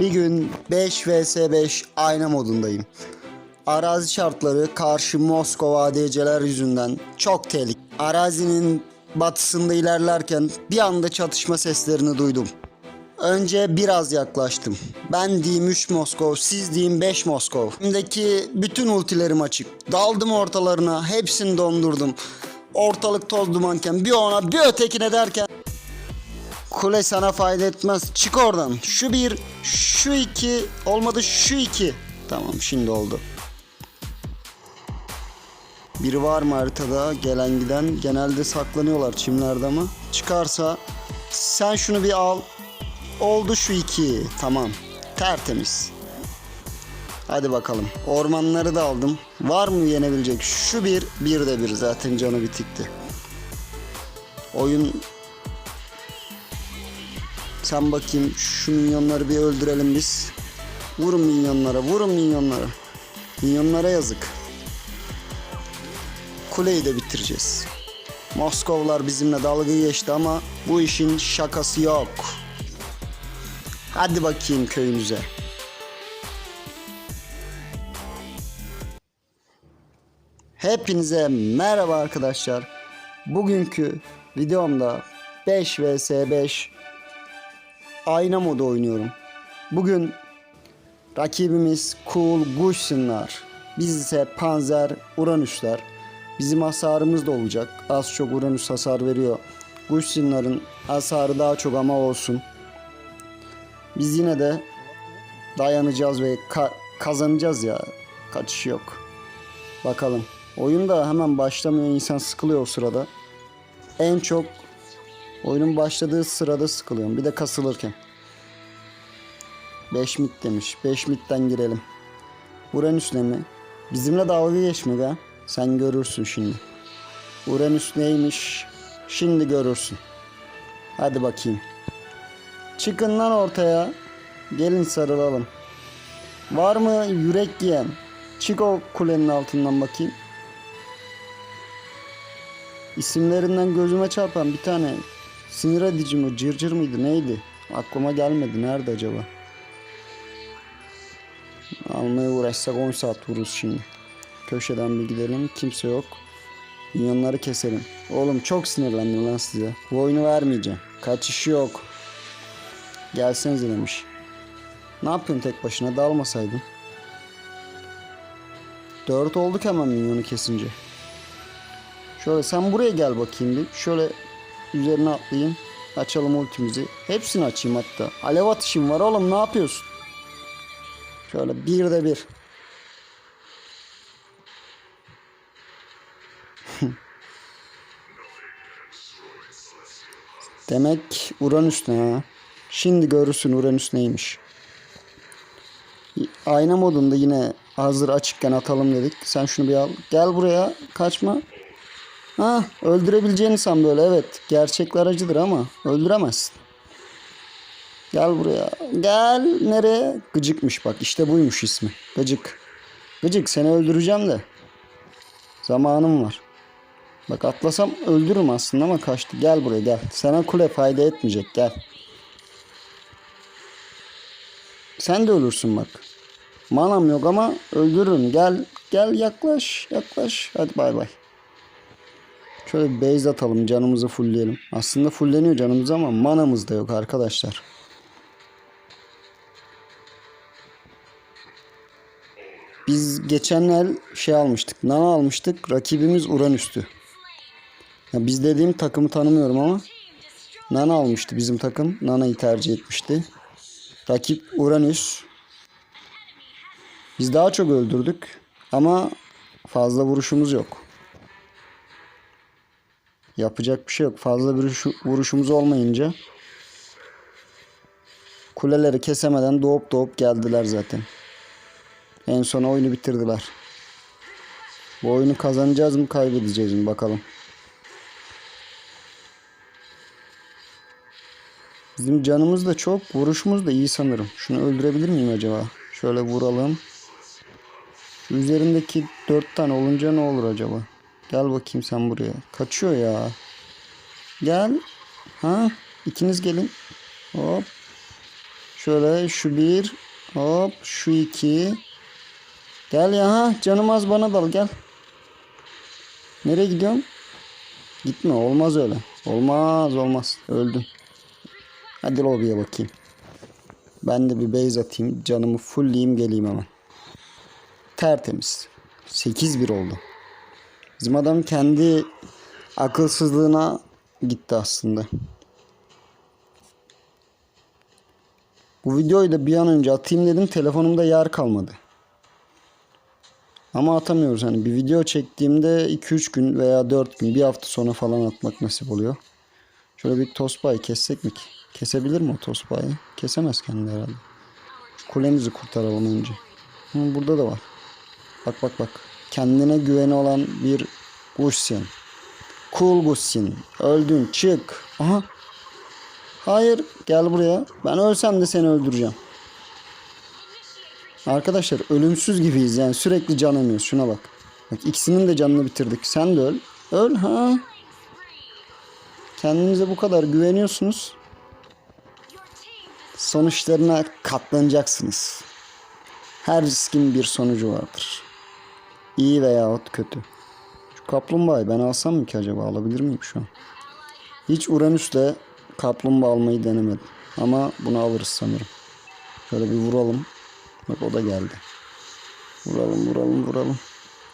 Bir gün 5 vs 5 ayna modundayım. Arazi şartları karşı Moskova ADC'ler yüzünden çok tehlikeli. Arazinin batısında ilerlerken bir anda çatışma seslerini duydum. Önce biraz yaklaştım. Ben diyeyim 3 Moskov, siz diyeyim 5 Moskov. Elimdeki bütün ultilerim açık. Daldım ortalarına, hepsini dondurdum. Ortalık toz dumanken bir ona bir ötekine derken Kule sana fayda etmez. Çık oradan. Şu bir, şu iki, olmadı şu iki. Tamam şimdi oldu. Biri var mı haritada gelen giden? Genelde saklanıyorlar çimlerde ama. Çıkarsa sen şunu bir al. Oldu şu iki. Tamam. Tertemiz. Hadi bakalım. Ormanları da aldım. Var mı yenebilecek? Şu bir, bir de bir. Zaten canı bitikti. Oyun sen bakayım şu minyonları bir öldürelim biz. Vurun minyonlara, vurun minyonlara. Minyonlara yazık. Kuleyi de bitireceğiz. Moskovlar bizimle dalga geçti ama bu işin şakası yok. Hadi bakayım köyünüze. Hepinize merhaba arkadaşlar. Bugünkü videomda 5 vs 5 ayna modu oynuyorum. Bugün rakibimiz Cool Gush'ınlar. Biz ise Panzer Uranüsler. Bizim hasarımız da olacak. Az çok Uranüs hasar veriyor. Gush'ınların hasarı daha çok ama olsun. Biz yine de dayanacağız ve ka- kazanacağız ya. Kaçış yok. Bakalım. Oyun da hemen başlamıyor. insan sıkılıyor o sırada. En çok Oyunun başladığı sırada sıkılıyorum. Bir de kasılırken. 5 mit demiş. 5 mitten girelim. Uranüs ne mi? Bizimle dalga geçme be. Sen görürsün şimdi. Uranüs neymiş? Şimdi görürsün. Hadi bakayım. Çıkın lan ortaya. Gelin sarılalım. Var mı yürek giyen? Çık o kulenin altından bakayım. İsimlerinden gözüme çarpan bir tane sinir edici mi cırcır mıydı neydi? Aklıma gelmedi. Nerede acaba? Almaya uğraşsak 10 saat vururuz şimdi. Köşeden bir gidelim. Kimse yok. Minyonları keselim. Oğlum çok sinirlendim lan size. Bu oyunu vermeyeceğim. Kaçış yok. Gelsenize demiş. Ne yapıyorsun tek başına? Dalmasaydın. Dört olduk hemen minyonu kesince. Şöyle sen buraya gel bakayım bir. Şöyle üzerine atlayayım. Açalım ultimizi. Hepsini açayım hatta. Alev atışım var oğlum ne yapıyorsun? Şöyle bir de bir. Demek Uranüs ne ha? Şimdi görürsün Uranüs neymiş. Ayna modunda yine hazır açıkken atalım dedik. Sen şunu bir al. Gel buraya. Kaçma. Ha, öldürebileceğini san böyle evet. Gerçekler acıdır ama öldüremezsin. Gel buraya. Gel nereye? Gıcıkmış bak işte buymuş ismi. Gıcık. Gıcık seni öldüreceğim de. Zamanım var. Bak atlasam öldürürüm aslında ama kaçtı. Gel buraya gel. Sana kule fayda etmeyecek gel. Sen de ölürsün bak. Manam yok ama öldürürüm. Gel gel yaklaş yaklaş. Hadi bay bay. Şöyle bir base atalım canımızı fullleyelim. Aslında fullleniyor canımız ama manamız da yok arkadaşlar. Biz geçen el şey almıştık. Nana almıştık. Rakibimiz Uranüs'tü. Ya biz dediğim takımı tanımıyorum ama Nana almıştı bizim takım. Nana'yı tercih etmişti. Rakip Uranüs. Biz daha çok öldürdük ama fazla vuruşumuz yok. Yapacak bir şey yok. Fazla vuruş, vuruşumuz olmayınca kuleleri kesemeden doğup doğup geldiler zaten. En son oyunu bitirdiler. Bu oyunu kazanacağız mı kaybedeceğiz mi bakalım. Bizim canımız da çok, vuruşumuz da iyi sanırım. Şunu öldürebilir miyim acaba? Şöyle vuralım. Üzerindeki dört tane olunca ne olur acaba? Gel bakayım sen buraya. Kaçıyor ya. Gel. Ha? İkiniz gelin. Hop. Şöyle şu bir. Hop şu iki. Gel ya ha canım az bana dal gel. Nereye gidiyorsun? Gitme olmaz öyle. Olmaz olmaz. Öldün. Hadi lobiye bakayım. Ben de bir base atayım. Canımı fullleyeyim geleyim hemen. Tertemiz. 8-1 oldu. Bizim adam kendi akılsızlığına gitti aslında. Bu videoyu da bir an önce atayım dedim. Telefonumda yer kalmadı. Ama atamıyoruz hani bir video çektiğimde 2-3 gün veya 4 gün bir hafta sonra falan atmak nasip oluyor. Şöyle bir tospayı kessek mi ki? Kesebilir mi o tospayı? Kesemez kendi herhalde. Kulemizi kurtaralım önce. Hı, burada da var. Bak bak bak. Kendine güveni olan bir Gusin. Cool Gusin. Öldün çık. Aha. Hayır gel buraya. Ben ölsem de seni öldüreceğim. Arkadaşlar ölümsüz gibiyiz yani sürekli can emiyoruz. Şuna bak. Bak ikisinin de canını bitirdik. Sen de öl. Öl ha. Kendinize bu kadar güveniyorsunuz. Sonuçlarına katlanacaksınız. Her riskin bir sonucu vardır. İyi veyahut kötü. Şu kaplumbağayı ben alsam mı ki acaba? Alabilir miyim şu an? Hiç Uranüs'le kaplumbağa almayı denemedim. Ama bunu alırız sanırım. Şöyle bir vuralım. Bak o da geldi. Vuralım vuralım vuralım.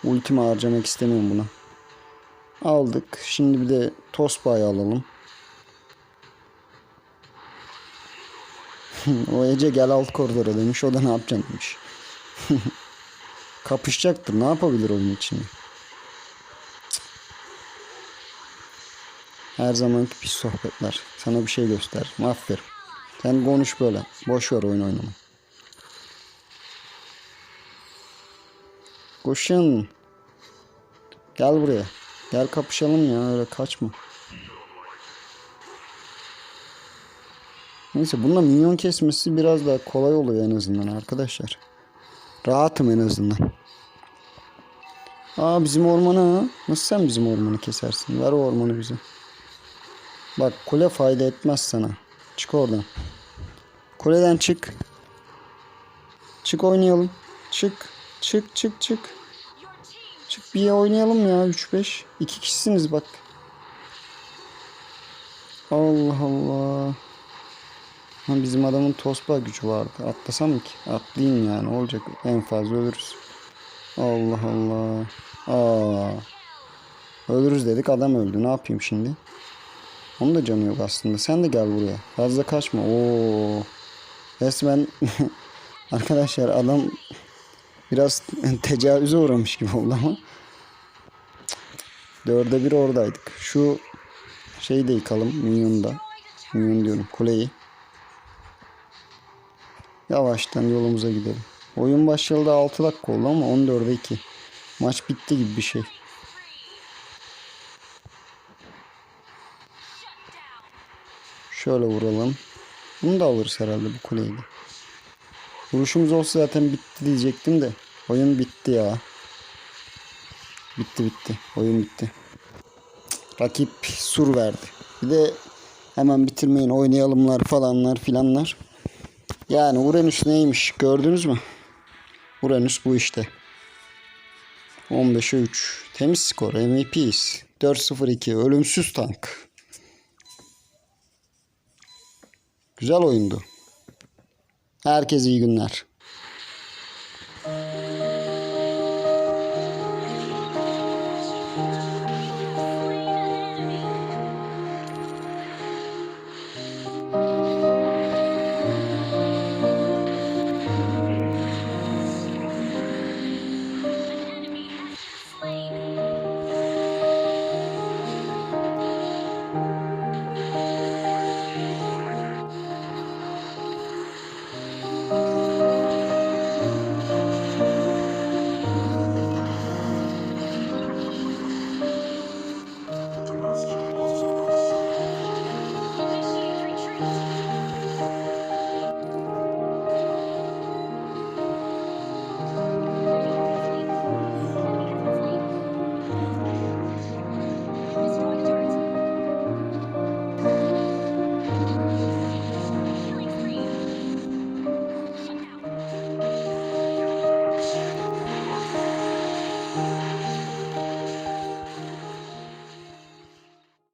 Ultimi harcamak istemiyorum buna. Aldık. Şimdi bir de Tosba'yı alalım. o Ece gel alt koridora demiş. O da ne yapacaksın demiş. Kapışacaktır. Ne yapabilir oyun içinde? Cık. Her zamanki pis sohbetler. Sana bir şey göster. Aferin. Sen konuş böyle. Boş ver oyun oynamayı. Koşun. Gel buraya. Gel kapışalım ya öyle kaçma. Neyse bununla minyon kesmesi biraz daha kolay oluyor en azından arkadaşlar. Rahatım en azından. Aa bizim ormana. Nasıl sen bizim ormanı kesersin? Ver o ormanı bize. Bak kule fayda etmez sana. Çık oradan. Kuleden çık. Çık oynayalım. Çık. Çık çık çık. Çık bir oynayalım ya 3-5. İki kişisiniz bak. Allah Allah. Ha, bizim adamın tospa gücü vardı. Atlasam mı ki? Atlayayım yani. Olacak en fazla ölürüz. Allah Allah. Aa. Ölürüz dedik adam öldü. Ne yapayım şimdi? Onun da canı yok aslında. Sen de gel buraya. Fazla kaçma. Oo. Resmen arkadaşlar adam biraz tecavüze uğramış gibi oldu ama. Dörde bir oradaydık. Şu şeyi de yıkalım. Minyonu da. Minyon diyorum. Kuleyi. Yavaştan yolumuza gidelim. Oyun başladı 6 dakika oldu ama 14'e 2. Maç bitti gibi bir şey. Şöyle vuralım. Bunu da alırız herhalde bu kuleyi de. Vuruşumuz olsa zaten bitti diyecektim de. Oyun bitti ya. Bitti bitti. Oyun bitti. Rakip sur verdi. Bir de hemen bitirmeyin oynayalımlar falanlar filanlar. Yani Uranüs neymiş gördünüz mü? Uranüs bu işte. 15'e 3. Temiz skor. MVP'yiz. 4-0-2. Ölümsüz tank. Güzel oyundu. Herkese iyi günler.